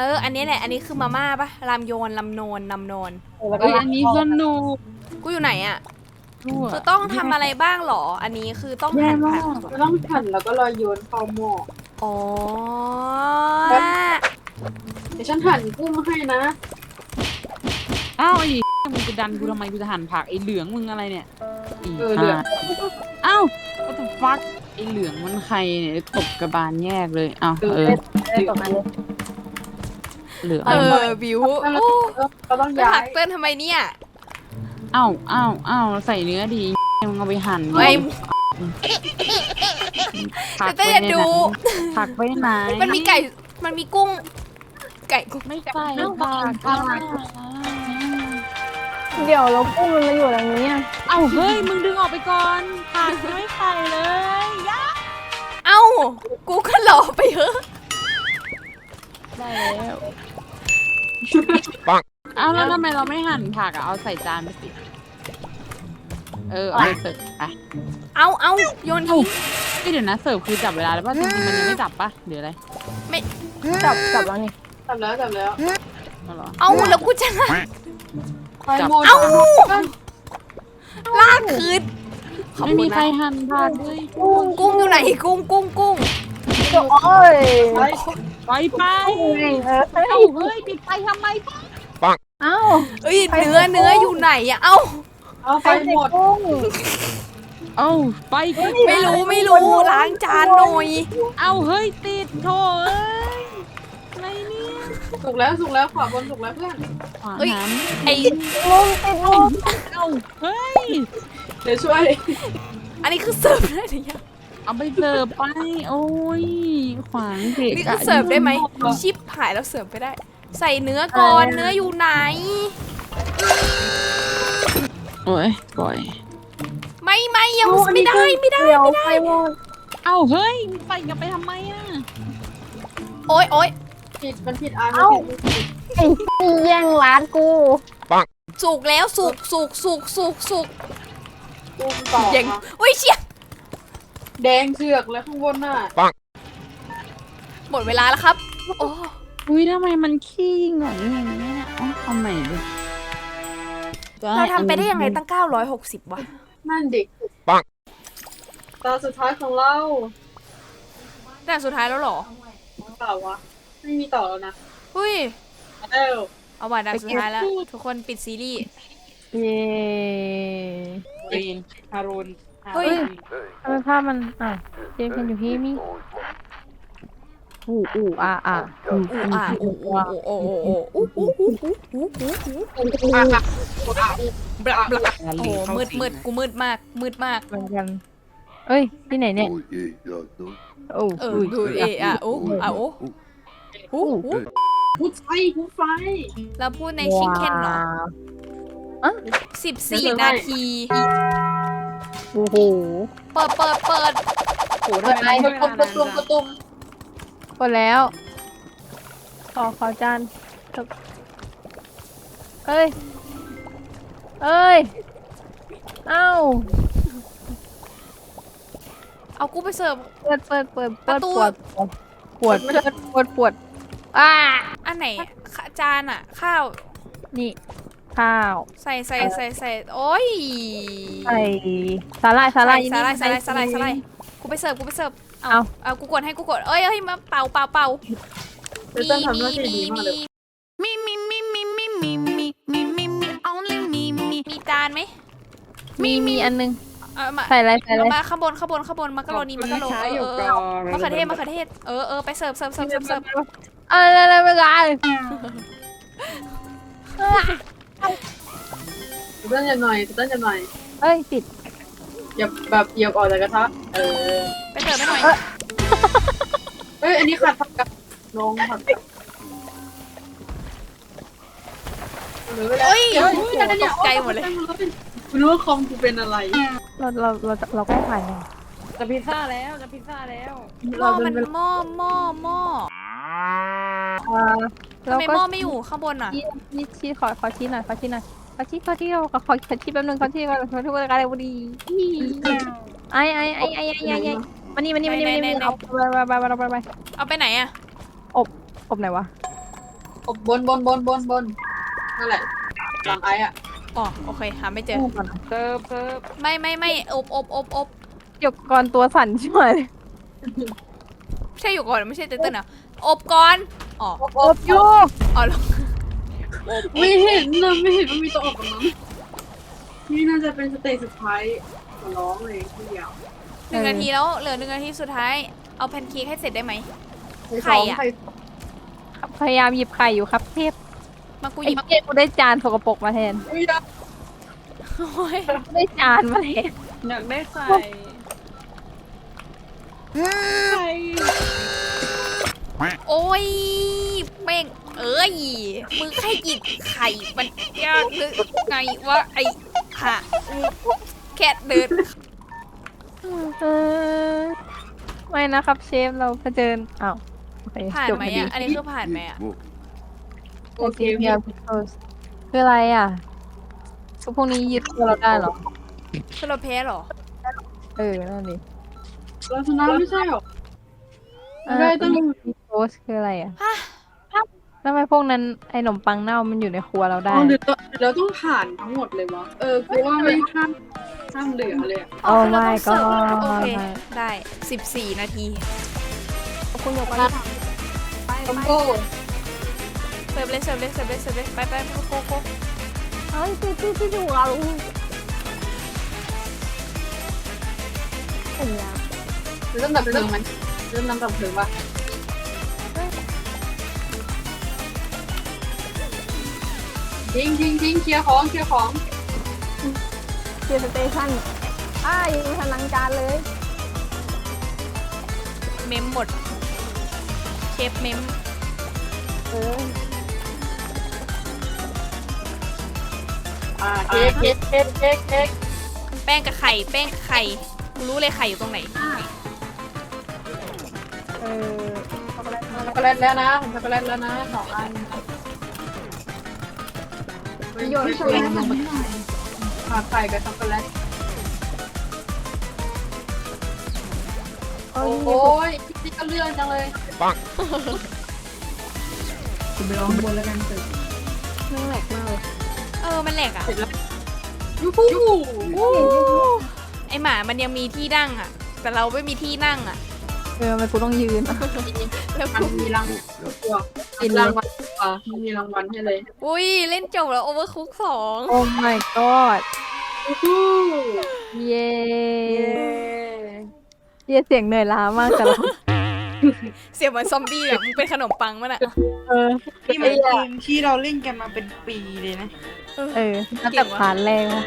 เออ อันนี้แหละ อันนี้คือมาม่าปะลำโยนลำโนนลำโนน แล้วก็เอ้ยอันนี้สนุกกูอยู่ไหนอะทั่วคือต้องทำอะไรบ้างหรอ อันนี้คือต้องหั่นผักจะต้องหั่นแล้วก็รอยโยนเข้าหม้ออ๋อ เดี๋ยวฉันหั่นกุ้งให้นะอ้าวไอ้มึงจะดันกูทำไมกูจะหั่นผักไอ้เหลืองมึงอะไรเนี่ยอีเออเหลืองอ้าว what the fuck ไอ้เหลืองมันใครเนี่ยตบกระบาลแยกเลยอ้าวเออได้ตกมาเลยเหลืองเออบิวแล้วโอ้เราต้องไปย้าหัยกเติ้ลทำไมเนี่ยอ้าวอ้าวอ้าวใส่เนื้อดีมึงเอาไปหั่นไอ้ผักเต้นอย่าดูผักไว้ไหนมันมีไก่ มันมีกุ้ง ไก่กุ้งไม่ใส่ผักเอาเดี๋ยวเรากุ้งมันมาอยู่ตรงนี้อะเอ้าเฮ้ยมึงดึงออกไปก่อนผักไม่ใส่เลยยะเอ้า กูก็หลอไปเถอะได้แล้วเอาแล้วทำไมเราไม่หั่นผักอะเอาใส่จานไปสิ เออ เอาไปเสิร์ฟไปเอาเอาโยนทิ้งเฮ้ยเดี๋ยวนะเสิร์ฟคือจับเวลาแล้วป่ะจริงๆมันยังไม่จับป่ะหรืออะไรจับจับแล้วนี่จับแล้วจับแล้วเอาเหรอ เอาแล้วกูจะคอยจับ หมดเอ้าลากคืนขอบไม่คุมีณใครนะหั่นผักเลยกุ้งอยู่ไหนกุ้งกุ้งกุ้งโอ้ยไป ไปไปเออเอ้าเฮ้ยปิดไฟทำไมเอ้าเอ้ยเนื้อเนื้ออยู่ไหนอะเอ้าเอาไฟไปหมดกุ้งเอ้าไฟก็ไม่รู้ไม่รู้ล้างจานหน่อยเอ้าเฮ้ยติดโถเอ้ยอะไรเนี่ยสุกแล้วสุกแล้วขวาบนสุกแล้วเพื่อนขวางเอ้ยน้ำไอกุ้งติดกุ้งเอ้าเฮ้ยเดี๋ยวช่วย อันนี้คือเสิร์ฟได้หรือยัง เอาไปเสิร์ฟไป โอ้ย ขวางเด็กนี่คือเสิร์ฟได้ไหมชิปหายแล้วเสิร์ฟไปได้ ใส่เนื้อก่อนเนื้ออยู่ไหน โอ้ยปล่อย ไม่ไม่ยังไม่ได้ไม่ได้เดี๋ยวไม่ได้ไปหมดเอ้าเฮ้ยใส่กลับไปทำไมอะ โอ๊ยโอ๊ยผิดมันผิดอันมันผิดไอ้ที่แย่งร้านกูสุกแล้วสุกสุกสุกสุกสุกกุ้งต่อยังอุ้ยเชี่ย แดงเชือกแล้วข้างบนน่ะหมดเวลาแล้วครับ โอ้อุ้ยทำไมมันขี้หงอยอย่างนี้เนี่ยอ๋อทำใหม่ดิเราทำไปได้ยังไงตั้ง 960วะนั่นเด็กปังตาสุดท้ายของเราแต่สุดท้ายแล้วเหรอเปล่าวะ ไม่มีต่อแล้วนะอุ้ย เอ้าเอาว่ะดังสุดท้ายแล้ว ทุกคนปิดซีรีส์เย้รีนฮารุน เฮ้ยทำไมภาพมันอะเจมส์กันอยู่ที่มี่อู่อู่อะอะอู่อูอะอูอูอูโอโอโออูอูอูอูอูอูอูอะอะอะบลับลับโอ้โหมืดมืดกูมืดมาก มืดมากเหมือนกันเอ้ยที่ไหนเนี่ยโอ้เออดูเออะโอ้อะโอ้หูหูพูดไฟพูดไฟแล้วพูดในชิคเก้นเหรอว้าวสิบสี่นาที โอ้โหเปิดเปิดเปิดโหทำไมกดกดตุ่มกดตุ่มหมดแล้ว ขอขอจานครับเอ้ย เอ้ย เอ้า เอากูไปเสิร์ฟ เปิดเปิดเปิดปเปิระดตูปวดปวดปวดปวดปวดอ่าอันไหนข้าจานอะข้าว นี่ ข้าว ใส่ใส่ใส่ใส่โอ้ยใส่สาหร่ายสาหร่ายสาหร่ายสาหร่ายสาหร่ายสาหร่ายกูไปเสิร์ฟกูไปเสิร์ฟเอาเอาเอากูกดให้กูกดเอ้ยเอ้ยมาเป่าเป่าเป่าเดี๋ยวมีจะทำหมีน้าที่มีดีมากมีเลย Me, me, me, me, me, me, me, me, me, me, only me, me. มีจานไหมมีมีอันนึงเอามาใส่อะไรใส่อะไรเอามาข้างบนข้างบนข้างบนมักกะโรนีมักกะโรนีเออเออเออมะเขือเทศมะเขือเทศเออเออไปเสิร์ฟเสิร์ฟเสิร์ฟเสิร์ฟเสิร์ฟอะไรอะไร ไม่ได้เต้นจะหน่อยเต้นจะหน่อยเอ้ยติด อย่าแบบเหยียบออกจากกระทะเออไปเสิร์ฟให้หน่อยเอ้ยอันนี้ขาดผักกับน้องผักกับเหลือเวลาเฮ้ยเดี๋ยวโอ้โหเดี๋ยวเดี๋ยวตกใจหมดเลย คุณรู้ว่าคอมกูเป็นอะไร เราเราเราเราก็ผ่านไงจะพิซซ่าแล้วจะพิซซ่าแล้วหม้อมันหม้อหม้อหม้อ อ่าทำเราไมก็หม้อไม่อยู่ข้างบนอะชี้ชี้ชี้ขอขอชี้หน่อยขอชี้หน่อยขอชี้ขอชี้ขอขอขอชี้แป๊บนึงขอชี้ก่อนขอทุกคนอะไรบุรีไอ้ไอ้ไอ้ไอ้ไอ้ไอ้ไอ้มานี่มานี่มานี่มานี่มานี่เอาไปไปไปไปไปไปเอาไปไหนอะอบไหนวะอบบนบนบนบนบนนั่นแหละหลังไอ้อะอ๋อโอเคหาไม่เจอเซิร์ฟเซิร์ฟไม่ไม่ไม่อบอบอบอบหยกกรตัวสั่นใช่ไหมใช่อยู่ก่อนไม่ใช่เต้นเต้นเหรออบก่อน อ๋ออบอบอยู่อ๋อเหรอไม่เห็นนะไม่เห็นว่ามีตัวอบตรงนั้นนี่น่าจะเป็นสเตจสุดท้ายขอร้องเลยที่เดียวหนึ่งนาทีแล้วเหลือหนึ่งนาทีสุดท้าย เอาแพนเค้กให้เสร็จได้ไหม ใครใครอะใครพยายามหยิบไข่อยู่ครับเทพมากูหไอ้ยิบเทพกูได้จานสกปรกมาแทนไม่ได้โอ้ยกูได้จานมาแทนอยากได้ไข่โอ้ย เป้งเอ้ยมึงแค่หยิบไข่มันยากหรือไงวะไอ้ห่าแค่เดินเออไม่นะครับเชฟเราเผชิญอ้าวโอเคผ่านจบไหมพอดีอะ อันนี้คือผ่านไหมอะ โอเคเดียวคืออะไรอะทุกพวกนี้ยึดตัวเราได้เหรอ คือเราแพ้เหรอ เออ นั่นดิเราชนะไม่ใช่หรออ่าได้ตั้งโพสคืออะไรอะฮะ แล้วทำไมพวกนั้นไอ้ขนมปังเน่ามันอยู่ในครัวเราได้อ๋อเดี๋ยวเราต้องผ่านทั้งหมดเลยวะ เออกูว่าไม่ห้ามห้ามเหลือเลยอะโอ้คือเราไม่ต้องก็เสิร์ฟโอเค ได้ 14 นาทีคุณยกไปคอมโบเสิร์ฟเลยเสิร์ฟเลยเสิร์ฟเลยเสิร์ฟเลยไปไปโคโคโคเฮ้ยที่ที่ที่ดูเราเริ่มดับเพลิงมันเริ่มนำดับเพลิงปะ ทิ้งทิ้งทิ้งเคลียร์ของเคลียร์ของเกียร์สเตชันอ้ายังไม่ทันล้างจานเลย เมมหมด เชฟเมมเอออ่าเค้กเค้กเค้กเค้กเค้กแป้งกับไข่ แป้งกับไข่กูรู้เลยไข่อยู่ตรงไหน เออช็อกโกแลตช็อกโกแลตแล้วนะช็อกโกแลตแล้วนะสองอัน โยนช็อกโกแลตลงไปผ่าไข่กับช็อกโกแลตโอ้โอ้ยยนี่ก็เลื่อนจังเลยนั่งแหลกมากเลยเออมันแหลกอะเสร็จแล้วยูฮูไอหมามันยังมีที่นั่งอะ แต่เราไม่มีที่นั่งอะเออทำไมกูต้องยืนอะแล้วมันกูมีรางวัลตัว มีรางวัลตัวมีรางวัลให้เลยอุ้ยเล่นจบแล้วโอเวอร์คุกสองโอ้ my god ยูฮูเย้เย้เสียงเหนื่อยล้ามากแต่ละคนเสียงเหมือนซอมบี้อะมึงเป็นขนมปังมันอะเออนี่มันเกมที่เราเล่นกันมาเป็นปีเลยนะ เออตั้งแต่ผ่านแรกมา